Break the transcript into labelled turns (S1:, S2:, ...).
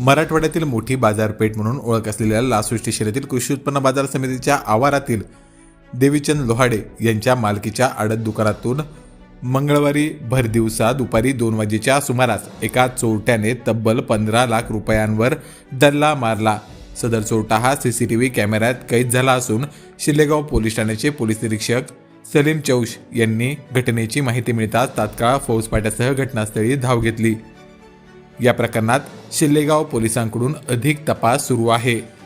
S1: मराठवाड्यातील मोठी बाजारपेठ म्हणून ओळख असलेल्या लासू स्टेशन कृषी उत्पन्न बाजार समितीच्या आवारातील देवीचंद लोहाडे यांच्या मालकीच्या आडत दुकानातून मंगळवारी भरदिवसा दुपारी दोन वाजेच्या सुमारास एका चोरट्याने तब्बल पंधरा लाख रुपयांवर डल्ला मारला. सदर चोरटा हा सी सी टी व्ही कॅमेऱ्यात कैद झाला असून शिलेगाव पोलीस ठाण्याचे पोलीस निरीक्षक सलीम चौश यांनी घटनेची माहिती मिळताच तात्काळ फौजफाट्यासह घटनास्थळी धाव घेतली. या प्रकरणात शिल्लेगाव पोलिसांकडून अधिक तपास सुरू आहे.